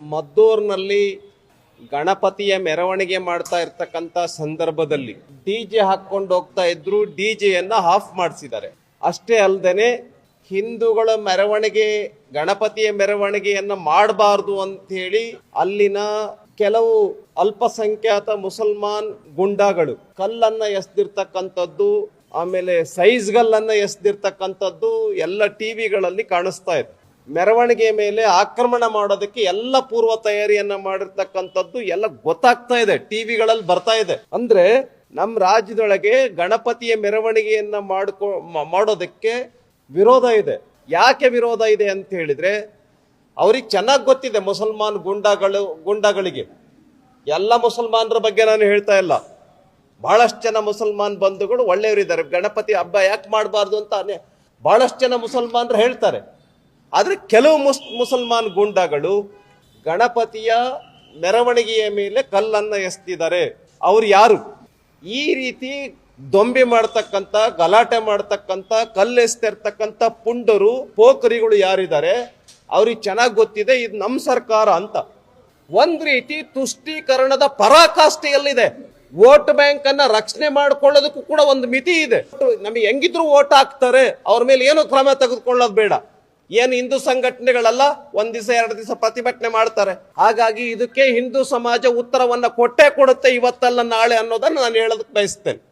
ಮದ್ದೂರಿನಲ್ಲಿ ಗಣಪತಿಯ ಮೆರವಣಿಗೆ ಮಾಡ್ತಾ ಇರ್ತಕ್ಕಂಥ ಸಂದರ್ಭದಲ್ಲಿ ಡಿ ಜೆ ಹಾಕೊಂಡು ಹೋಗ್ತಾ ಇದ್ರು, ಡಿ ಜೆಯನ್ನು ಆಫ್ ಮಾಡಿಸಿದ್ದಾರೆ. ಅಷ್ಟೇ ಅಲ್ಲದೆ ಹಿಂದೂಗಳ ಮೆರವಣಿಗೆ, ಗಣಪತಿಯ ಮೆರವಣಿಗೆಯನ್ನು ಮಾಡಬಾರ್ದು ಅಂಥೇಳಿ ಅಲ್ಲಿನ ಕೆಲವು ಅಲ್ಪಸಂಖ್ಯಾತ ಮುಸಲ್ಮಾನ್ ಗುಂಡಾಗಳು ಕಲ್ಲನ್ನು ಎಸ್ದಿರ್ತಕ್ಕಂಥದ್ದು, ಆಮೇಲೆ ಸೈಜ್ಗಲ್ಲನ್ನು ಎಸ್ದಿರ್ತಕ್ಕಂಥದ್ದು ಎಲ್ಲ ಟಿ ವಿಗಳಲ್ಲಿ ಕಾಣಿಸ್ತಾ ಇದೆ ಮೆರವಣಿಗೆ ಮೇಲೆ ಆಕ್ರಮಣ ಮಾಡೋದಕ್ಕೆ ಎಲ್ಲ ಪೂರ್ವ ತಯಾರಿಯನ್ನ ಮಾಡಿರ್ತಕ್ಕಂಥದ್ದು ಎಲ್ಲ ಗೊತ್ತಾಗ್ತಾ ಇದೆ, ಟಿವಿಗಳಲ್ಲಿ ಬರ್ತಾ ಇದೆ. ಅಂದ್ರೆ ನಮ್ಮ ರಾಜ್ಯದೊಳಗೆ ಗಣಪತಿಯ ಮೆರವಣಿಗೆಯನ್ನ ಮಾಡ್ಕೊ ಮಾಡೋದಕ್ಕೆ ವಿರೋಧ ಇದೆ. ಯಾಕೆ ವಿರೋಧ ಇದೆ ಅಂತ ಹೇಳಿದ್ರೆ, ಅವ್ರಿಗೆ ಚೆನ್ನಾಗಿ ಗೊತ್ತಿದೆ ಮುಸಲ್ಮಾನ್ ಗುಂಡಾಗಳು, ಗುಂಡಾಗಳಿಗೆ. ಎಲ್ಲ ಮುಸಲ್ಮಾನರ ಬಗ್ಗೆ ನಾನು ಹೇಳ್ತಾ ಇಲ್ಲ. ಬಹಳಷ್ಟು ಜನ ಮುಸಲ್ಮಾನ್ ಬಂಧುಗಳು ಒಳ್ಳೆಯವರಿದ್ದಾರೆ. ಗಣಪತಿ ಹಬ್ಬ ಯಾಕೆ ಮಾಡಬಾರ್ದು ಅಂತ ಬಹಳಷ್ಟು ಜನ ಮುಸಲ್ಮಾನರು ಹೇಳ್ತಾರೆ. ಆದರೆ ಕೆಲವು ಮುಸ್ ಮುಸಲ್ಮಾನ್ ಗೂಂಡಾಗಳು ಗಣಪತಿಯ ಮೆರವಣಿಗೆಯ ಮೇಲೆ ಕಲ್ಲನ್ನು ಎಸ್ತಿದ್ದಾರೆ. ಅವ್ರು ಯಾರು? ಈ ರೀತಿ ದೊಂಬಿ ಮಾಡ್ತಕ್ಕಂಥ, ಗಲಾಟೆ ಮಾಡ್ತಕ್ಕಂಥ ಕಲ್ಲು ಎಸ್ತಿರ್ತಕ್ಕಂಥ ಪುಂಡರು, ಪೋಖರಿಗಳು ಯಾರಿದ್ದಾರೆ? ಅವ್ರಿಗೆ ಚೆನ್ನಾಗಿ ಗೊತ್ತಿದೆ, ಇದು ನಮ್ಮ ಸರ್ಕಾರ ಅಂತ. ಒಂದು ರೀತಿ ತುಷ್ಟೀಕರಣದ ಪರಾಕಾಷ್ಠೆಯಲ್ಲಿದೆ. ವೋಟ್ ಬ್ಯಾಂಕ್ ಅನ್ನ ರಕ್ಷಣೆ ಮಾಡ್ಕೊಳ್ಳೋದಕ್ಕೂ ಕೂಡ ಒಂದು ಮಿತಿ ಇದೆ. ನಮಗೆ ಹೆಂಗಿದ್ರು ವೋಟ್ ಹಾಕ್ತಾರೆ, ಅವ್ರ ಮೇಲೆ ಏನು ಕ್ರಮ ತೆಗೆದುಕೊಳ್ಳೋದು ಬೇಡ. ಏನು ಹಿಂದೂ ಸಂಘಟನೆಗಳೆಲ್ಲ? ಒಂದ್ ದಿವಸ, ಎರಡು ದಿವಸ ಪ್ರತಿಭಟನೆ ಮಾಡ್ತಾರೆ. ಹಾಗಾಗಿ ಇದಕ್ಕೆ ಹಿಂದೂ ಸಮಾಜ ಉತ್ತರವನ್ನ ಕೊಟ್ಟೇ ಕೊಡುತ್ತೆ ಇವತ್ತಲ್ಲ ನಾಳೆ ಅನ್ನೋದನ್ನ ನಾನು ಹೇಳೋದಕ್ಕೆ ಬಯಸ್ತೇನೆ.